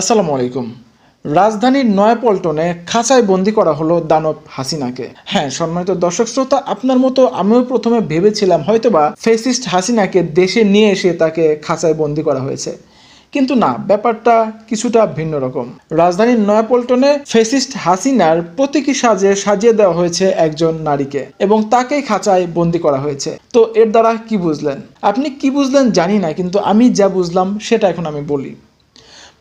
আসসালামু আলাইকুম। রাজধানীর নয়াপল্টনে খাঁচায় বন্দি করা হলো দানব হাসিনাকে। হ্যাঁ সম্মানিত দর্শক শ্রোতা, আপনার মতো আমিও প্রথমে ভেবেছিলাম হয়তোবা ফেসিস্ট হাসিনাকে দেশে নিয়ে এসে তাকে খাঁচায় বন্দি করা হয়েছে। কিন্তু না, ব্যাপারটা কিছুটা ভিন্ন রকম। রাজধানীর নয়াপল্টনে ফেসিস্ট হাসিনার প্রতীকী সাজে সাজিয়ে দেওয়া হয়েছে একজন নারীকে এবং তাকেই খাঁচায় বন্দি করা হয়েছে। তো এর দ্বারা কি বুঝলেন? আপনি কি বুঝলেন জানি না, কিন্তু আমি যা বুঝলাম সেটা এখন আমি বলি।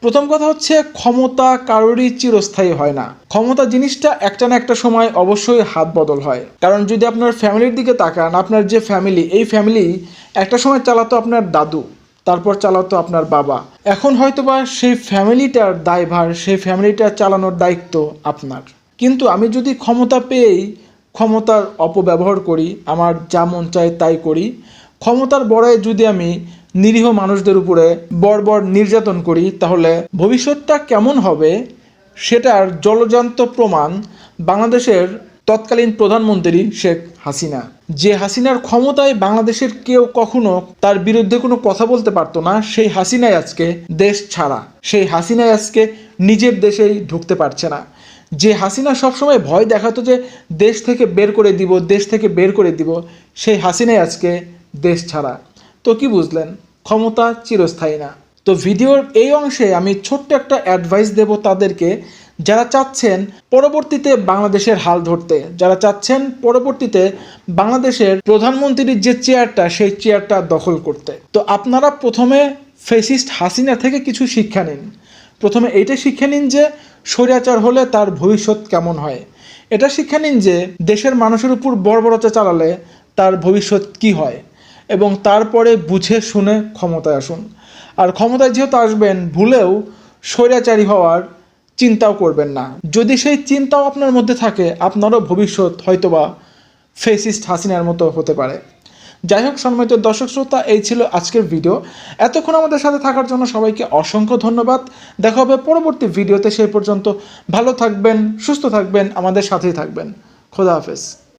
প্রথম কথা হচ্ছে, ক্ষমতা কারোরই চিরস্থায়ী হয় না। ক্ষমতা জিনিসটা একটা না একটা সময় অবশ্যই হাত বদল হয়। কারণ যদি আপনার ফ্যামিলির দিকে তাকান, আপনার যে ফ্যামিলি, এই ফ্যামিলি একটা সময় চালাতো আপনার দাদু, তারপর চালাতো আপনার বাবা। এখন হয়তোবা সেই ফ্যামিলিটার দায়ভার, সেই ফ্যামিলিটা চালানোর দায়িত্ব আপনার। কিন্তু আমি যদি ক্ষমতা পেয়েই ক্ষমতার অপব্যবহার করি, আমার যা মন চায় তাই করি, ক্ষমতার বড়ায় যদি আমি নিরীহ মানুষদের উপরে বর্বর নির্যাতন করি, তাহলে ভবিষ্যৎটা কেমন হবে সেটার জলজান্ত প্রমাণ বাংলাদেশের তৎকালীন প্রধানমন্ত্রী শেখ হাসিনা। যে হাসিনার ক্ষমতায় বাংলাদেশের কেউ কখনো তার বিরুদ্ধে কোনো কথা বলতে পারতো না, সেই হাসিনাই আজকে দেশ ছাড়া। সেই হাসিনাই আজকে নিজের দেশেই ঢুকতে পারছে না। যে হাসিনা সবসময় ভয় দেখাতো যে দেশ থেকে বের করে দিব, দেশ থেকে বের করে দিব, সেই হাসিনাই আজকে দেশ ছাড়া। তো কি বুঝলেন? ক্ষমতা চিরস্থায়ী না। তো ভিডিওর এই অংশে আমি ছোট্ট একটা অ্যাডভাইস দেব তাদেরকে, যারা চাচ্ছেন পরবর্তীতে বাংলাদেশের হাল ধরতে। যারা চাচ্ছেন পরবর্তীতে বাংলাদেশের প্রধানমন্ত্রীর যে চেয়ারটা সেই চেয়ারটা দখল করতে। তো আপনারা প্রথমে ফেসিস্ট হাসিনা থেকে কিছু শিক্ষা নিন। প্রথমে এইটা শিক্ষা নিন যে, স্বৈরাচার হলে তার ভবিষ্যৎ কেমন হয়। এটা শিক্ষা নিন যে, দেশের মানুষের উপর বর্বরতা চালালে তার ভবিষ্যৎ কি হয়। এবং তারপরে বুঝে শুনে ক্ষমতায় আসুন। আর ক্ষমতায় যেহেতু আসবেন, ভুলেও স্বৈরাচারী হওয়ার চিন্তাও করবেন না। যদি সেই চিন্তাও আপনার মধ্যে থাকে, আপনারও ভবিষ্যৎ হয়তোবা ফেসিস্ট হাসিনার মতো হতে পারে। যাই হোক, সম্মানিত দর্শক শ্রোতা, এই ছিল আজকের ভিডিও। এতক্ষণ আমাদের সাথে থাকার জন্য সবাইকে অসংখ্য ধন্যবাদ। দেখা হবে পরবর্তী ভিডিওতে, সেই পর্যন্ত ভালো থাকবেন, সুস্থ থাকবেন, আমাদের সাথেই থাকবেন। খোদা হাফেজ।